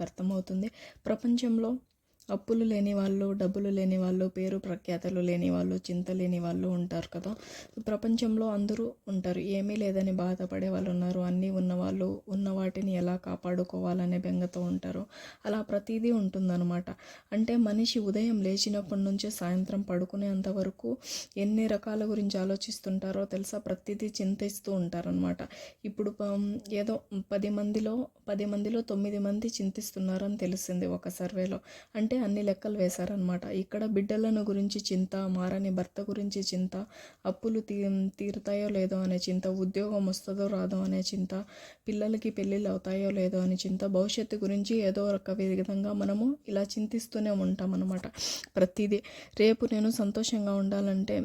మీకు అర్థమవుతుంది. ప్రపంచంలో అప్పులు లేని వాళ్ళు డబ్బులు లేని వాళ్ళు పేరు ప్రఖ్యాతలు లేని వాళ్ళు చింత లేని వాళ్ళు ఉంటారు కదా. ప్రపంచంలో అందరూ ఉంటారు. ఏమీ లేదని బాధపడే వాళ్ళు ఉన్నారు. అన్నీ ఉన్నవాళ్ళు ఉన్న వాటిని ఎలా కాపాడుకోవాలనే బెంగతో ఉంటారు. అలా ప్రతిదీ ఉంటుందన్నమాట. అంటే మనిషి ఉదయం లేచినప్పటి నుంచే సాయంత్రం పడుకునేంత వరకు ఎన్ని రకాల గురించి ఆలోచిస్తుంటారో తెలుసా? ప్రతిదీ చింతిస్తూ ఉంటారనమాట ఇప్పుడు ఏదో పది మందిలో పది మందిలో తొమ్మిది మంది చింతిస్తున్నారని తెలిసింది ఒక సర్వేలో. అంటే అన్ని లెక్కలు వేశారనమాట ఇక్కడ బిడ్డలను గురించి చింత మారని భర్త గురించి చింత అప్పులు తీ తీరుతాయో లేదో అనే చింత ఉద్యోగం వస్తుందో రాదో అనే చింత పిల్లలకి పెళ్ళిళ్ళు అవుతాయో లేదో అనే చింత భవిష్యత్తు గురించి ఏదో ఒక విధంగా మనము ఇలా చింతిస్తూనే ఉంటాం అనమాట ప్రతిదీ. రేపు నేను సంతోషంగా ఉండాలంటే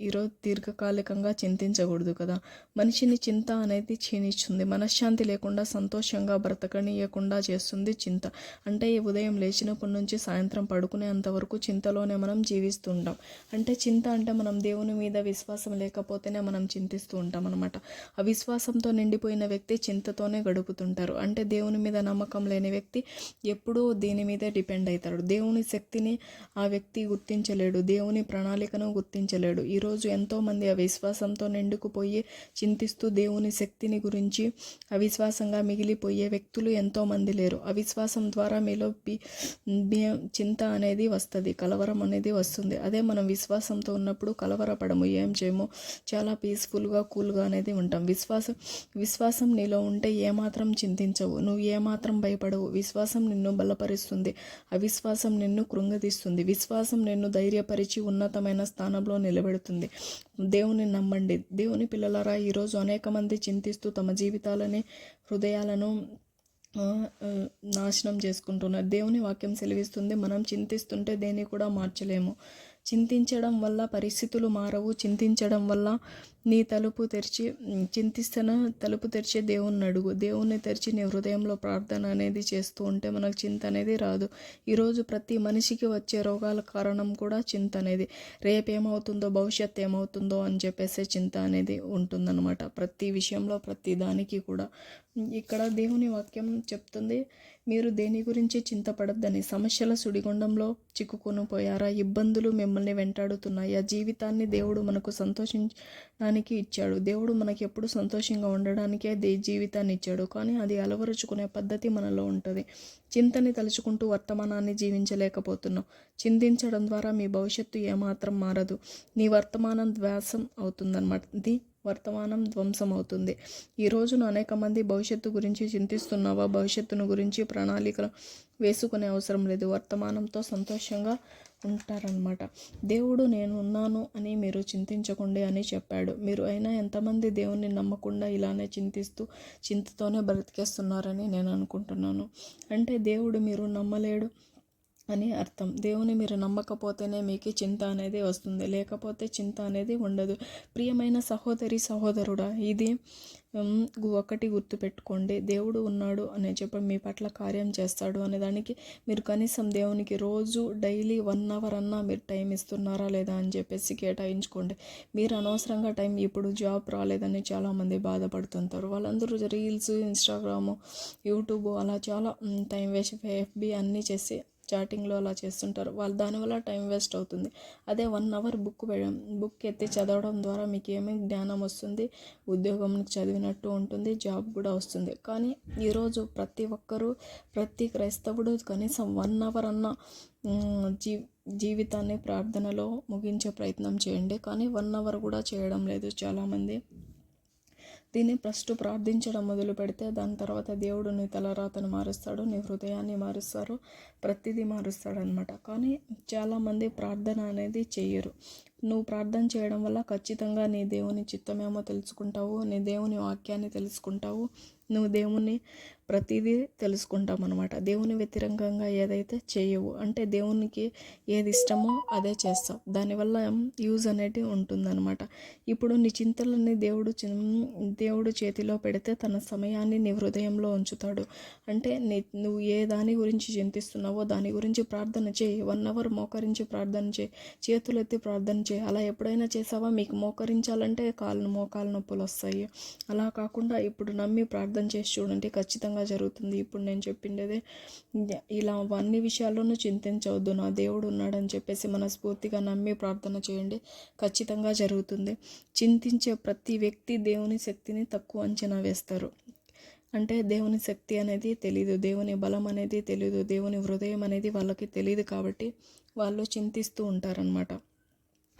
ఈరోజు దీర్ఘకాలికంగా చింతించకూడదు కదా. మనిషిని చింత అనేది క్షీణిస్తుంది. మనశ్శాంతి లేకుండా సంతోషంగా బ్రతకనీయకుండా చేస్తుంది చింత. అంటే ఈ ఉదయం లేచినప్పటి నుంచి సాయంత్రం పడుకునేంత వరకు చింతలోనే మనం జీవిస్తుంటాం. అంటే చింత అంటే మనం దేవుని మీద విశ్వాసం లేకపోతేనే మనం చింతిస్తూ ఉంటాం అనమాట అవిశ్వాసంతో నిండిపోయిన వ్యక్తి చింతతోనే గడుపుతుంటారు. అంటే దేవుని మీద నమ్మకం లేని వ్యక్తి ఎప్పుడూ దీని మీదే డిపెండ్ అవుతాడు. దేవుని శక్తిని ఆ వ్యక్తి గుర్తించలేడు. దేవుని ప్రణాళికను గుర్తించలేడు. ఈరోజు ఎంతోమంది అవిశ్వాసంతో నిండుకుపోయి చింతిస్తూ దేవుని శక్తిని గురించి అవిశ్వాసంగా మిగిలిపోయే వ్యక్తులు ఎంతోమంది లేరు. అవిశ్వాసం ద్వారా మీలో బి- భయం చింత అనేది వస్తుంది కలవరం అనేది వస్తుంది. అదే మనం విశ్వాసంతో ఉన్నప్పుడు కలవరపడము ఏం చేయము చాలా పీస్ఫుల్గా కూల్గా అనేది ఉంటాం. విశ్వాసం విశ్వాసం నీలో ఉంటే ఏమాత్రం చింతించవు. నువ్వు ఏమాత్రం భయపడవు. విశ్వాసం నిన్ను బలపరుస్తుంది. అవిశ్వాసం నిన్ను కృంగదీస్తుంది. విశ్వాసం నిన్ను ధైర్యపరిచి ఉన్నతమైన స్థానంలో నిలబెడుతుంది. దేవుని నమ్మండి. దేవుని పిల్లలారా ఈరోజు అనేక మంది చింతిస్తూ తమ జీవితాలని హృదయాలను నాశనం చేసుకుంటున్నారు. దేవుని వాక్యం సెలవిస్తుంది మనం చింతిస్తుంటే దేన్ని కూడా మార్చలేము. చింతించడం వల్ల పరిస్థితులు మారవు చింతించడం వల్ల నీ తలుపు తెరిచి చింతిస్తున్న తలుపు తెరిచే దేవుణ్ణి అడుగు. దేవుణ్ణి తెరిచి నీ హృదయంలో ప్రార్థన అనేది చేస్తూ ఉంటే మనకు చింత అనేది రాదు. ఈరోజు ప్రతి మనిషికి వచ్చే రోగాల కారణం కూడా చింత అనేది. రేపు ఏమవుతుందో ఏమవుతుందో అని చెప్పేసి చింత అనేది ఉంటుందన్నమాట. ప్రతి విషయంలో ప్రతి దానికి కూడా. ఇక్కడ దేవుని వాక్యం చెప్తుంది మీరు దేని గురించి చింతపడద్దని? సమస్యల సుడిగుండంలో చిక్కుకొని పోయారా? ఇబ్బందులు మిమ్మల్ని వెంటాడుతున్నాయి? ఆ జీవితాన్ని దేవుడు మనకు సంతోషించడానికి ఇచ్చాడు. దేవుడు మనకి ఎప్పుడు సంతోషంగా ఉండడానికే దే జీవితాన్ని ఇచ్చాడు. కానీ అది అలవరుచుకునే పద్ధతి మనలో ఉంటుంది. చింతని తలుచుకుంటూ వర్తమానాన్ని జీవించలేకపోతున్నాం చింతించడం ద్వారా మీ భవిష్యత్తు ఏమాత్రం మారదు. నీ వర్తమానం ద్వాసం అవుతుందన్నమాట. ఇది వర్తమానం ధ్వంసం అవుతుంది. ఈ రోజున అనేక మంది భవిష్యత్తు గురించి చింతిస్తున్నావా? భవిష్యత్తును గురించి ప్రణాళికలు వేసుకునే అవసరం లేదు. వర్తమానంతో సంతోషంగా ఉంటారనమాట దేవుడు నేను ఉన్నాను అని మీరు చింతించకండి అని చెప్పాడు. మీరు అయినా ఎంతమంది దేవుణ్ణి నమ్మకుండా ఇలానే చింతిస్తూ చింతతోనే బ్రతికేస్తున్నారని నేను అనుకుంటున్నాను. అంటే దేవుడు మీరు నమ్మలేడు. అని అర్థం. దేవుని మీరు నమ్మకపోతేనే మీకు చింత అనేది వస్తుంది. లేకపోతే చింత అనేది ఉండదు. ప్రియమైన సహోదరి సహోదరుడా ఇది ఒకటి గుర్తుపెట్టుకోండి. దేవుడు ఉన్నాడు అనే చెప్పి మీ పట్ల కార్యం చేస్తాడు అనే దానికి మీరు కనీసం దేవునికి రోజు డైలీ వన్ అవర్ అన్నా మీరు టైం ఇస్తున్నారా లేదా అని చెప్పేసి కేటాయించుకోండి. మీరు అనవసరంగా టైం ఇప్పుడు జాబ్ రాలేదని చాలామంది బాధపడుతుంటారు. వాళ్ళందరూ రీల్స్ ఇన్స్టాగ్రాము యూట్యూబ్ అలా చాలా టైం వేస్ట్ ఎఫ్బి అన్నీ చేసి చాటింగ్లో అలా చేస్తుంటారు. వాళ్ళు దానివల్ల టైం వేస్ట్ అవుతుంది. అదే వన్ అవర్ బుక్ బుక్ ఎత్తి చదవడం ద్వారా మీకు ఏమేమి జ్ఞానం వస్తుంది ఉద్యోగం చదివినట్టు ఉంటుంది జాబ్ కూడా వస్తుంది. కానీ ఈరోజు ప్రతి ఒక్కరూ ప్రతి క్రైస్తవుడు కనీసం వన్ అవర్ అన్న జీ జీవితాన్ని ప్రార్థనలో ముగించే ప్రయత్నం చేయండి. కానీ వన్ అవర్ కూడా చేయడం లేదు చాలామంది. దీన్ని ఫస్ట్ ప్రార్థించడం మొదలు పెడితే దాని తర్వాత దేవుడు నీ తలరాతను మారుస్తాడు నీ హృదయాన్ని మారుస్తారు ప్రతిదీ మారుస్తాడనమాట కానీ చాలామంది ప్రార్థన అనేది చేయరు నువ్వు ప్రార్థన చేయడం వల్ల ఖచ్చితంగా నీ దేవుని చిత్తమేమో తెలుసుకుంటావు నీ దేవుని వాక్యాన్ని తెలుసుకుంటావు నువ్వు దేవుని ప్రతిదీ తెలుసుకుంటాం అనమాట దేవుని వ్యతిరేకంగా ఏదైతే చేయవు అంటే దేవునికి ఏది ఇష్టమో అదే చేస్తావు దానివల్ల యూజ్ అనేది ఉంటుందన్నమాట. ఇప్పుడు నీ చింతలని దేవుడు దేవుడు చేతిలో పెడితే తన సమయాన్ని నీ హృదయంలో ఉంచుతాడు. అంటే నీ నువ్వు ఏ దాని గురించి చింతిస్తున్నావో దాని గురించి ప్రార్థన చేయి. వన్ అవర్ మోకరించి ప్రార్థన చేయి. చేతులు ఎత్తి ప్రార్థన చేయి. అలా ఎప్పుడైనా చేసావా? మీకు మోకరించాలంటే కాళ్ళు మోకాలు నొప్పులు వస్తాయి. అలా కాకుండా ఇప్పుడు నమ్మి ప్రార్థన చేసి చూడండి ఖచ్చితంగా ఖచ్చితంగా జరుగుతుంది. ఇప్పుడు నేను చెప్పిండేదే ఇలా అన్ని విషయాల్లోనూ చింతించవద్దు. నా దేవుడు ఉన్నాడని చెప్పేసి మనస్ఫూర్తిగా నమ్మి ప్రార్థన చేయండి. ఖచ్చితంగా జరుగుతుంది. చింతించే ప్రతి వ్యక్తి దేవుని శక్తిని తక్కువ అంచనా వేస్తారు. అంటే దేవుని శక్తి అనేది తెలీదు. దేవుని బలం అనేది తెలీదు. దేవుని హృదయం అనేది వాళ్ళకి తెలియదు కాబట్టి వాళ్ళు చింతిస్తూ ఉంటారనమాట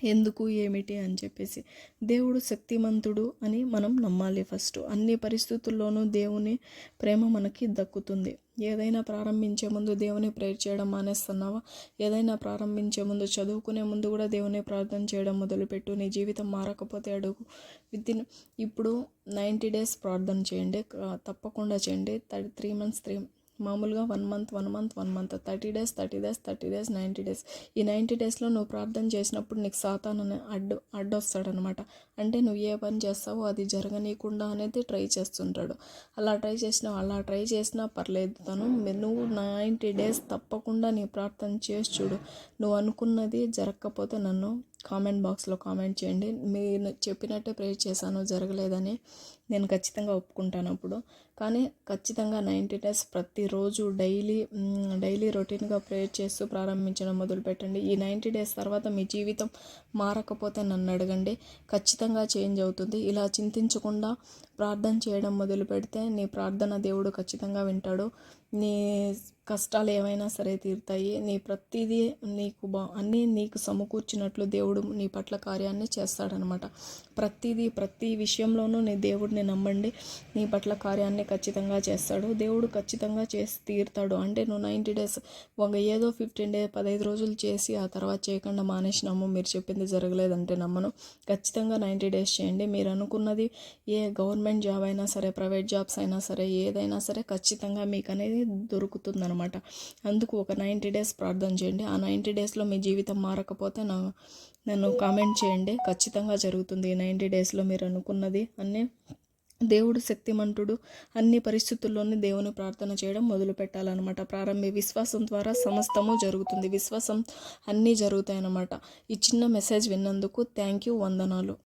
ఎందుకు ఏమిటి అని చెప్పేసి. దేవుడు శక్తిమంతుడు అని మనం నమ్మాలి ఫస్ట్. అన్ని పరిస్థితుల్లోనూ దేవుని ప్రేమ మనకి దక్కుతుంది. ఏదైనా ప్రారంభించే ముందు దేవుని ప్రేర్ చేయడం మానేస్తున్నావా? ఏదైనా ప్రారంభించే ముందు చదువుకునే ముందు కూడా దేవుని ప్రార్థన చేయడం మొదలుపెట్టు. నీ జీవితం మారకపోతే అడుగు. వితిన్ ఇప్పుడు నైంటీ డేస్ ప్రార్థన చేయండి. తప్పకుండా చేయండి. థర్టీ త్రీ మంత్స్ త్రీ మామూలుగా one month one month one month thirty days thirty days thirty days ninety days ఈ నైంటీ డేస్లో నువ్వు ప్రార్థన చేసినప్పుడు నీకు సాతాను అడ్డు అడ్డొస్తాడనమాట అంటే నువ్వు ఏ పని చేస్తావో అది జరగనీయకుండా అనేది ట్రై చేస్తుంటాడు. అలా ట్రై చేసినా అలా ట్రై చేసినా పర్లేదు. తను నువ్వు నైంటీ డేస్ తప్పకుండా నీ ప్రార్థన చేసి చూడు. నువ్వు అనుకున్నది జరగకపోతే నన్ను కామెంట్ బాక్స్లో కామెంట్ చేయండి. మీరు చెప్పినట్టే ప్రే చేశాను జరగలేదని. నేను ఖచ్చితంగా ఒప్పుకుంటాను అప్పుడు. కానీ ఖచ్చితంగా నైంటీ డేస్ ప్రతిరోజు డైలీ డైలీ రొటీన్గా ప్రేయర్ చేస్తూ ప్రారంభించడం మొదలు పెట్టండి ఈ నైంటీ డేస్ తర్వాత మీ జీవితం మారకపోతే నన్ను అడగండి. ఖచ్చితంగా చేంజ్ అవుతుంది. ఇలా చింతించకుండా ప్రార్థన చేయడం మొదలు పెడితే నీ ప్రార్థన దేవుడు ఖచ్చితంగా వింటాడు. నీ కష్టాలు ఏమైనా సరే తీరుతాయి. నీ ప్రతిదీ నీకు బా అన్నీ నీకు సమకూర్చినట్లు దేవుడు నీ పట్ల కార్యాన్ని చేస్తాడనమాట. ప్రతిదీ ప్రతి విషయంలోనూ నీ దేవుడిని నమ్మండి. నీ పట్ల కార్యాన్ని ఖచ్చితంగా చేస్తాడు. దేవుడు ఖచ్చితంగా చేసి తీరుతాడు. అంటే నువ్వు నైంటీ డేస్ ఒక ఏదో ఫిఫ్టీన్ డే పదహైదు రోజులు చేసి ఆ తర్వాత చేయకుండా మానేసినాము మీరు చెప్పింది జరగలేదంటే నమ్మను. ఖచ్చితంగా నైంటీ డేస్ చేయండి. మీరు అనుకున్నది ఏ గవర్నమెంట్ జాబ్ అయినా సరే ప్రైవేట్ జాబ్స్ అయినా సరే ఏదైనా సరే ఖచ్చితంగా మీకు అనేది దొరుకుతుందనమాట అందుకు ఒక నైంటీ డేస్ ప్రార్థన చేయండి. ఆ నైంటీ డేస్లో మీ జీవితం మారకపోతే నా నన్ను కామెంట్ చేయండి. ఖచ్చితంగా జరుగుతుంది ఈ నైంటీ డేస్లో మీరు అనుకున్నది అన్నీ దేవుడు శక్తిమంతుడు. అన్ని పరిస్థితుల్లోని దేవుని ప్రార్థన చేయడం మొదలు పెట్టాలన్నమాట. ప్రారంభి విశ్వాసం ద్వారా సమస్తము జరుగుతుంది. విశ్వాసం అన్నీ జరుగుతాయి అన్నమాట ఈ చిన్న మెసేజ్ విన్నందుకు థ్యాంక్ యూ వందనాలు.